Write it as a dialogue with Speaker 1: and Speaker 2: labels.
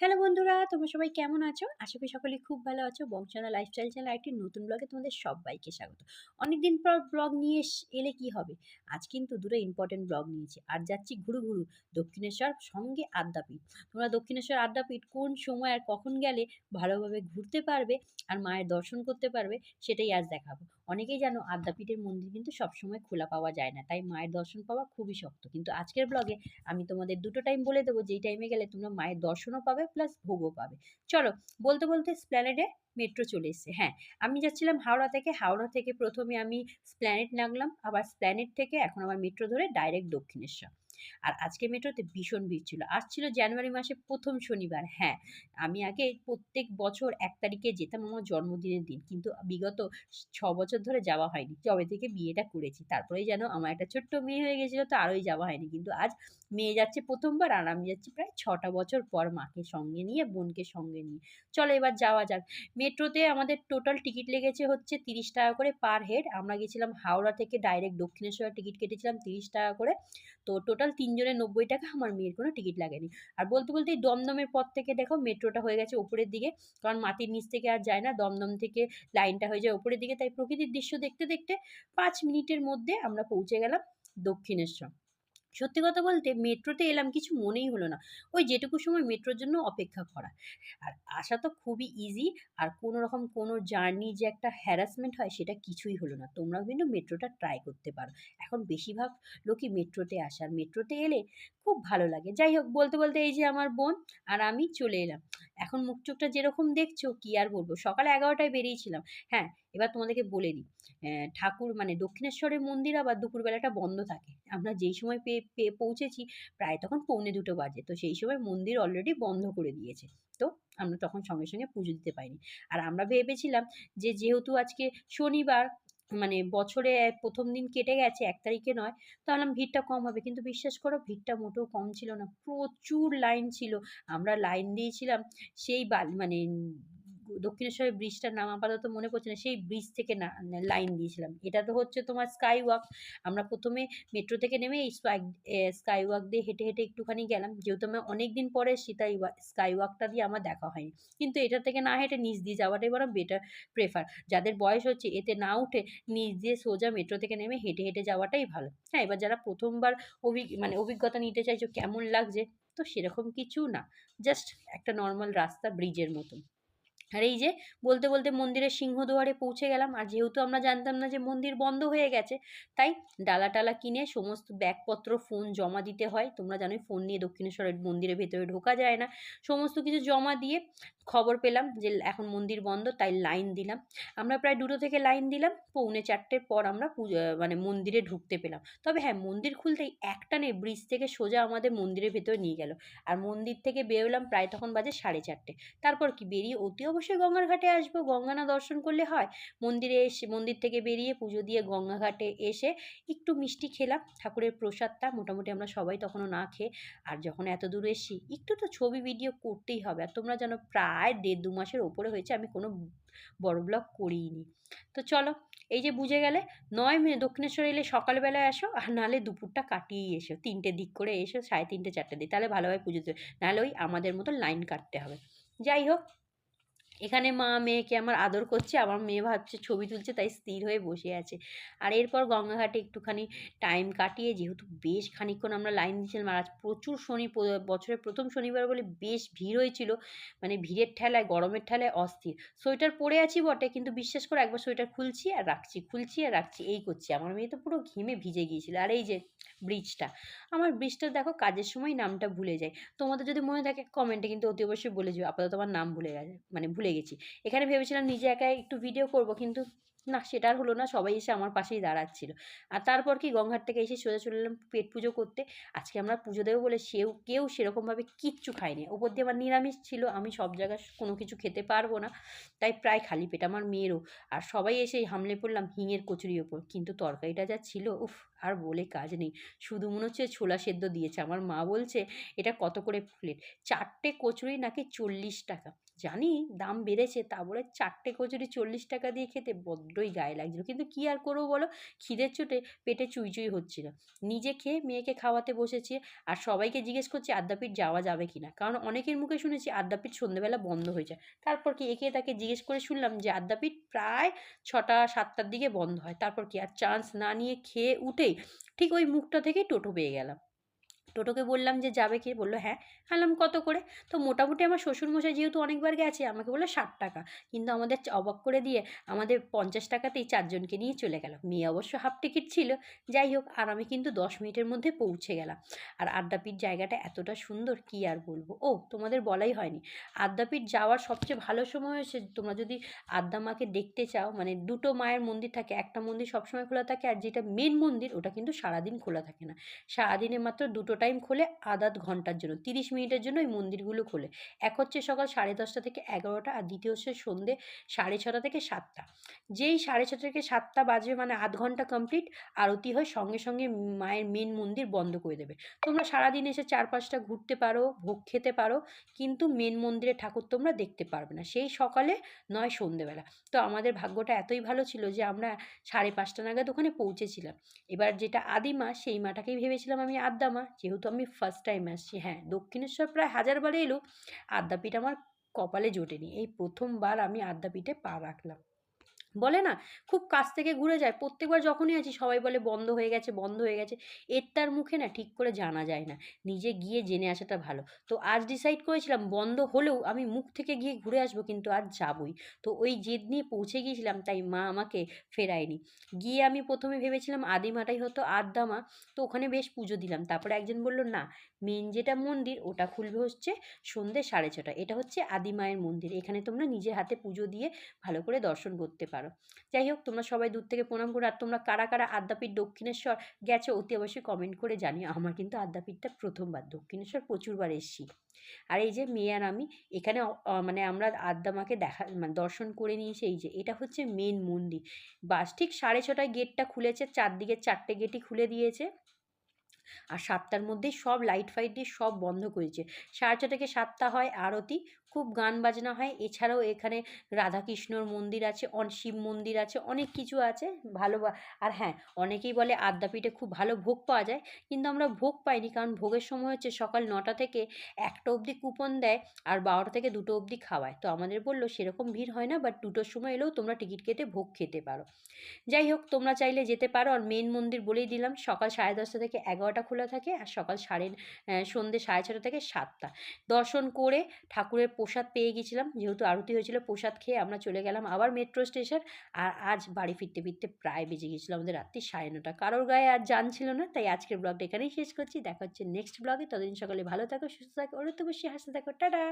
Speaker 1: Hello বন্ধুরা, তোমরা সবাই কেমন আছো? আশা করি সকলেই খুব ভালো আছো। বংশানা লাইফস্টাইল চ্যানেল একটি নতুন ব্লগে তোমাদের সবাইকে স্বাগত। অনেকদিন পর ব্লগ নিয়ে এলে কি হবে? আজ কিন্তু দুটো ইম্পর্টেন্ট ব্লগ নিয়েছি। আর যাচ্ছি ঘুরু ঘুরু, দক্ষিণেশ্বর সঙ্গে আদ্যাপীঠ। তোমরা দক্ষিণেশ্বর আদ্যাপীঠ কোন সময় আর কখন গেলে ভালোভাবে ঘুরতে পারবে আর মায়ের দর্শন করতে পারবে সেটাই আজ দেখাবো। অনেকেই জানো আদ্যাপীঠের মন্দির কিন্তু সবসময় খোলা পাওয়া যায় না, তাই মায়ের দর্শন পাওয়া খুবই শক্ত। কিন্তু আজকের ব্লগে আমি তোমাদের দুটো টাইম বলে দেবো। যেই টাইমে গেলে তোমরা মায়ের দর্শনও পাবে প্লাস ভোগও পাবে। চলো, বলতে বলতে স্প্ল্যানেডে মেট্রো চলে এসছে। হ্যাঁ আমি যাচ্ছিলাম হাওড়া থেকে। হাওড়া থেকে প্রথমে আমি স্প্ল্যানেড নামলাম। আবার স্প্ল্যানেড থেকে এখন আমার মেট্রো ধরে ডাইরেক্ট দক্ষিণেশ্বর। আর আজকে মেট্রোতে ভীষণ ভিড় ছিল। আজ ছিল জানুয়ারি মাসে প্রথম শনিবার। হ্যাঁ আমি আগে প্রত্যেক বছর এক তারিখে যেতাম আমার জন্মদিনের দিন। কিন্তু বিগত ছ বছর ধরে যাওয়া হয়নি। যবে থেকে বিয়েটা করেছি, তারপরেই যেন আমার একটা ছোট্ট মেয়ে হয়ে গেছিল, তো আরোই যাওয়া হয়নি। কিন্তু আজ মেয়ে যাচ্ছে প্রথমবার আর আমি যাচ্ছি প্রায় ছটা বছর পর মাকে সঙ্গে নিয়ে, বোনকে সঙ্গে নিয়ে। চলো এবার যাওয়া যাক। মেট্রোতে আমাদের টোটাল টিকিট লেগেছে হচ্ছে তিরিশ টাকা করে পার হেড আমরা গেছিলাম হাওড়া থেকে ডাইরেক্ট দক্ষিণেশ্বরের টিকিট কেটেছিলাম তিরিশ টাকা করে। তো টোটাল তিনজনের নব্বই টাকা, আমার মেয়ের কোনো টিকিট লাগেনি। আর বলতে বলতে দমদমের পর থেকে দেখো মেট্রোটা হয়ে গেছে উপরের দিকে। কারণ মাটির নিচ থেকে আর যায় না, দমদম থেকে লাইনটা হয়ে যায় উপরের দিকে। তাই প্রকৃতির দৃশ্য দেখতে দেখতে পাঁচ মিনিটের মধ্যে আমরা পৌঁছে গেলাম দক্ষিণেশ্বর। সত্যি কথা বলতে মেট্রোতে এলাম কিছু মনেই হলো না। ওই যেটুকু সময় মেট্রোর জন্য অপেক্ষা করা। আর আসা তো খুবই ইজি আর কোনো রকম কোনো জার্নি যে একটা হ্যারাসমেন্ট হয় সেটা কিছুই হলো না। তোমরাও কিন্তু মেট্রোটা ট্রাই করতে পারো। এখন বেশিরভাগ লোকই মেট্রোতে আসে আর মেট্রোতে এলে খুব ভালো লাগে। যাই হোক, বলতে বলতে এই যে আমার বোন আর আমি চলে এলাম। এখন মুখ চোখটা যেরকম দেখছ কি আর বলব? সকাল এগারোটায় বেরিয়েছিলাম। হ্যাঁ এবার তোমাদেরকে বলে দিই ঠাকুর মানে দক্ষিণেশ্বরের মন্দির আবার দুপুরবেলাটা বন্ধ থাকে। আমরা যেই সময় পেয়ে পেয়ে পৌঁছেছি প্রায় তখন পৌনে দুটো বাজে। তো সেই সময় মন্দির অলরেডি বন্ধ করে দিয়েছে। তো আমরা তখন সঙ্গে সঙ্গে পুজো দিতে পারিনি। আর আমরা ভেবেছিলাম যে যেহেতু আজকে শনিবার মানে বছরে প্রথম দিন কেটে গেছে, এক তারিখে নয় তাহলে ভিড়টা কম হবে। কিন্তু বিশ্বাস করো, ভিড়টা মোটেও কম ছিল না। প্রচুর লাইন ছিল। আমরা লাইন দিয়েছিলাম সেই বাল মানে দক্ষিণেশ্বরের ব্রিজটার নাম আপাতত মনে পড়ছে না, সেই ব্রিজ থেকে না লাইন দিয়েছিলাম। এটা তো হচ্ছে তোমার স্কাই ওয়াক আমরা প্রথমে মেট্রো থেকে নেমে এই স্কাই ওয়াক দিয়ে হেঁটে হেঁটে একটুখানি গেলাম। যেহেতু আমি অনেক দিন পরে সেটাই স্কাই ওয়াকটা দিয়ে আমার দেখা হয়নি। কিন্তু এটা থেকে না হেঁটে নিচ দিয়ে যাওয়াটাই বরং বেটার প্রেফার যাদের বয়স হচ্ছে, এতে না উঠে নিচ দিয়ে সোজা মেট্রো থেকে নেমে হেঁটে হেঁটে যাওয়াটাই ভালো। হ্যাঁ এবার যারা প্রথমবার অভি মানে অভিজ্ঞতা নিতে চাইছো, কেমন লাগছে? তো সেরকম কিছু না জাস্ট একটা নর্মাল রাস্তা ব্রিজের মতন। আর এই যে বলতে বলতে মন্দিরের সিংহদুয়ারে পৌঁছে গেলাম। আর যেহেতু আমরা জানতাম না যে মন্দির বন্ধ হয়ে গেছে, তাই ডালা টালা কিনে সমস্ত ব্যাগপত্র, ফোন জমা দিতে হয়। তোমরা জানোই ফোন নিয়ে দক্ষিণেশ্বরের মন্দিরের ভেতরে ঢোকা যায় না। সমস্ত কিছু জমা দিয়ে খবর পেলাম যে এখন মন্দির বন্ধ, তাই লাইন দিলাম। আমরা প্রায় দুটো থেকে লাইন দিলাম, পৌনে চারটের পর আমরা মানে মন্দিরে ঢুকতে পেলাম। তবে হ্যাঁ মন্দির খুলতেই একটানে ব্রিজ থেকে সোজা আমাদের মন্দিরের ভেতরে নিয়ে গেল। আর মন্দির থেকে বেরোলাম প্রায় তখন বাজে সাড়ে চারটে। তারপর কি, বেরিয়ে অতি অবশ্যই গঙ্গার ঘাটে আসব। গঙ্গা না দর্শন করলে হয়? মন্দিরে এসে, মন্দির থেকে বেরিয়ে পুজো দিয়ে গঙ্গা ঘাটে এসে একটু মিষ্টি খেলাম। ঠাকুরের প্রসাদটা মোটামুটি আমরা সবাই তখনও না খেয়ে আর যখন এত দূর এসি একটু তো ছবি ভিডিও করতেই হবে। আর তোমরা জানো প্রায় দেড় দু মাসের ওপরে হয়েছে, আমি কোনো বড় ব্লগ করিনি তো চলো, এই যে বুঝে গেলে, নয় মে দক্ষিণেশ্বর এলে সকালবেলায় আসো আর নাহলে দুপুরটা কাটিয়েই এসো। তিনটের দিক করে এসো, সাড়ে তিনটে, চারটে দিক। তাহলে ভালোভাবে পুজো দেবে নাহলে ওই আমাদের মতো লাইন কাটতে হবে। যাই হোক এখানে মা মেয়েকে আমার আদর করছে আমার মেয়ে ভাবছে ছবি তুলছে, তাই স্থির হয়ে বসে আছে। আর এরপর গঙ্গাঘাটে একটুখানি টাইম কাটিয়ে, যেহেতু বেশ খানিকক্ষণ আমরা লাইন দিয়েছিলাম, আর আজ প্রচুর শনি বছরের প্রথম শনিবার বলে বেশ ভিড় হয়েছিল মানে ভিড়ের ঠেলায়, গরমের ঠেলায় অস্থির। সোয়েটার পরে আছি বটে, কিন্তু বিশ্বাস করে একবার সোয়েটার খুলছি আর রাখছি, খুলছি আর রাখছি, এই করছি। আমার মেয়ে তো পুরো ঘিমে ভিজে গিয়েছিল। আর এই যে ব্রিজটা, আমার ব্রিজটা দেখো কাজের সময় নামটা ভুলে যায়। তোমাদের যদি মনে থাকে কমেন্টে কিন্তু অতি অবশ্যই বলে যাও। আপাতত আমার নাম ভুলে গেছে মানে ভুলে গেছি এখানে ভেবেছিলাম নিজে একাই একটু ভিডিও করব কিন্তু না, সেটা আর হলো না, সবাই এসে আমার পাশেই দাঁড়াচ্ছিল। আর তারপর কি গঙ্গার থেকে এসে সোজা চলে এলাম পেট পুজো করতে। আজকে আমরা পুজো দেবো বলে সেও, কেউ সেরকমভাবে কিচ্ছু খায়নি। ওপর দিয়ে আমার নিরামিষ ছিল, আমি সব জায়গায় কোনো কিছু খেতে পারব না, তাই প্রায় খালি পেট আমার মেয়েরও। আর সবাই এসে হামলে পড়লাম হিঙের কচুরির ওপর। কিন্তু তরকারিটা যা ছিল, উফ, আর বলে কাজ নেই। শুধু মনে হচ্ছে ছোলা সেদ্ধ দিয়েছে। আমার মা বলছে, এটা কত করে প্লেট চারটে কচুরি নাকি চল্লিশ টাকা? জানি, দাম বেড়েছে, তা বলে চারটে কচুরি চল্লিশ টাকা দিয়ে খেতে বড্ড বড্ডই গায়ে লাগছিল। কিন্তু কী আর করব বলো? খিদের চোটে পেটে চুইচুই হচ্ছিল। নিজে খেয়ে মেয়েকে খাওয়াতে বসেছি আর সবাইকে জিজ্ঞেস করছি আদ্যাপীঠ যাওয়া যাবে কি না কারণ অনেকের মুখে শুনেছি আদ্যাপীঠ সন্ধ্যেবেলা বন্ধ হয়ে যায়। তারপর কি একে তাকে জিজ্ঞেস করে শুনলাম যে, আদ্যাপীঠ, প্রায় ছটা, সাতটার দিকে বন্ধ হয়। তারপর কি আর চান্স না নিয়ে খেয়ে উঠেই ঠিক ওই মুখটা থেকেই টোটো পেয়ে গেলাম। টোটোকে বললাম যে, যাবে কি? বলল হ্যাঁ। আনলাম কত করে? তো মোটামুটি আমার শ্বশুরমশাই যেহেতু অনেকবার গেছে, আমাকে বলল, ষাট টাকা। কিন্তু আমাদের অবাক করে দিয়ে আমাদের পঞ্চাশ টাকাতেই চারজনকে নিয়ে চলে গেল। মেয়ে অবশ্য হাফ টিকিট ছিল। যাই হোক, আর আমি কিন্তু দশ মিনিটের মধ্যে পৌঁছে গেলাম। আর আদ্যাপীঠ জায়গাটা এতটা সুন্দর, কি আর বলব? ও, তোমাদের বলাই হয়নি। আদ্যাপীঠ যাওয়ার সবচেয়ে ভালো সময় হচ্ছে, তোমরা যদি আদ্যা মাকে দেখতে চাও মানে দুটো মায়ের মন্দির থাকে, একটা মন্দির সবসময় খোলা থাকে, আর যেটা মেন মন্দির, ওটা কিন্তু সারাদিন খোলা থাকে না। সারাদিনে মাত্র দুটো টাইম খোলে আধ আধ ঘণ্টার জন্য, তিরিশ মিনিটের জন্য ওই মন্দিরগুলো খোলে। এক হচ্ছে সকাল সাড়ে দশটা থেকে এগারোটা, আর দ্বিতীয় হচ্ছে সন্ধে সাড়ে ছটা থেকে সাতটা। যেই সাড়ে ছটা থেকে সাতটা বাজবে মানে আধ ঘণ্টা কমপ্লিট আরতি হয় সঙ্গে সঙ্গে মায়ের মেন মন্দির বন্ধ করে দেবে। তোমরা সারাদিন এসে চার পাঁচটা ঘুরতে পারো, ভোগ খেতে পারো, কিন্তু মেন মন্দিরে ঠাকুর তোমরা দেখতে পারবে না। সেই সকালে নয়, সন্ধেবেলা। তো আমাদের ভাগ্যটা এতই ভালো ছিল যে আমরা সাড়ে পাঁচটা নাগাদ ওখানে পৌঁছেছিলাম। এবার যেটা আদিমা, সেই মাটাকেই ভেবেছিলাম আমি আদ্যা মা যেহেতু আমি ফার্স্ট টাইম আসছি হ্যাঁ দক্ষিণেশ্বর প্রায় হাজারবারে এলেও আদ্যাপীঠ আমার কপালে জোটেনি। এই প্রথমবার আমি আদ্যাপীঠে পা রাখলাম। বলে না? খুব কাছ থেকে ঘুরে যায়। প্রত্যেকবার যখনই আছি সবাই বলে, বন্ধ হয়ে গেছে, বন্ধ হয়ে গেছে। এর তার মুখে না ঠিক করে জানা যায় না। নিজে গিয়ে জেনে আসাটা ভালো। তো আজ ডিসাইড করেছিলাম, বন্ধ হলেও আমি মুখ থেকে গিয়ে ঘুরে আসব, কিন্তু আজ যাবই। তো ওই জেদ নিয়ে পৌঁছে গিয়েছিলাম, তাই মা আমাকে ফেরায়নি। গিয়ে আমি প্রথমে ভেবেছিলাম, আদিমাটাই হতো আদ্যামা তো ওখানে বেশ পুজো দিলাম। তারপরে একজন বলল, না মেন যেটা মন্দির, ওটা খুলবে হচ্ছে সন্ধ্যে সাড়ে ছটা। এটা হচ্ছে আদিমায়ের মন্দির। এখানে তোমরা নিজের হাতে পুজো দিয়ে ভালো করে দর্শন করতে পারো। যাই হোক, তোমরা সবাই দূর থেকে প্রণাম করো। আর তোমরা কারা কারা আদ্যাপীঠ দক্ষিণেশ্বর গেছো, অতি অবশ্যই কমেন্ট করে জানিও। আমার কিন্তু আদ্যাপীঠটা প্রথমবার। দক্ষিণেশ্বর প্রচুরবার এসছি। আর এই যে মেয়ে আর আমি, এখানে মানে আমরা আদ্যামাকে দেখা মানে দর্শন করে নিয়েছি। এই যে, এটা হচ্ছে মেন মন্দির। বাস ঠিক সাড়ে ছটায় গেটটা খুলেছে। চারদিকে চারটে গেটই খুলে দিয়েছে। আর সাতটার মধ্যেই সব লাইট ফাইট দিয়ে সব বন্ধ করেছে। সাড়ে ছটা থেকে সাতটা হয়, আরতি। খুব গান বাজনা হয়। এছাড়াও এখানে রাধাকৃষ্ণর মন্দির আছে, অন শিব মন্দির আছে, অনেক কিছু আছে। ভালো আর হ্যাঁ অনেকেই বলে আদ্যাপীঠে খুব ভালো ভোগ পাওয়া যায়, কিন্তু আমরা ভোগ পাইনি। কারণ ভোগের সময় হচ্ছে সকাল নটা থেকে একটা অবধি কুপন দেয় আর বারোটা থেকে দুটো অবধি খাওয়ায়। তো আমাদের বলল সেরকম ভিড় হয় না বাট দুটোর সময় এলেও তোমরা টিকিট কেটে ভোগ খেতে পারো। যাই হোক, তোমরা চাইলে যেতে পারো। আর মেন মন্দির বলেই দিলাম, সকাল সাড়ে দশটা থেকে এগারোটা খোলা থাকে আর সকাল সাড়ে সন্ধ্যে সাড়ে ছটা থেকে সাতটা। দর্শন করে ঠাকুরের প্রসাদ পেয়ে গেছিলাম। যেহেতু আরতি হয়েছিল, প্রসাদ খেয়ে আমরা চলে গেলাম আবার মেট্রো স্টেশন। আর আজ বাড়ি ফিরতে ফিরতে প্রায় বেজে গেছিল আমাদের রাত্রি সাড়ে নটা। কারোর গায়ে আর জান ছিল না, তাই আজকের ব্লগটা এখানেই শেষ করছি। দেখা হচ্ছে নেক্সট ব্লগে। ততদিন সকালে ভালো থাকো, সুস্থ থাকো ওরা তো বেশি হাসতে থাকো। টাটা!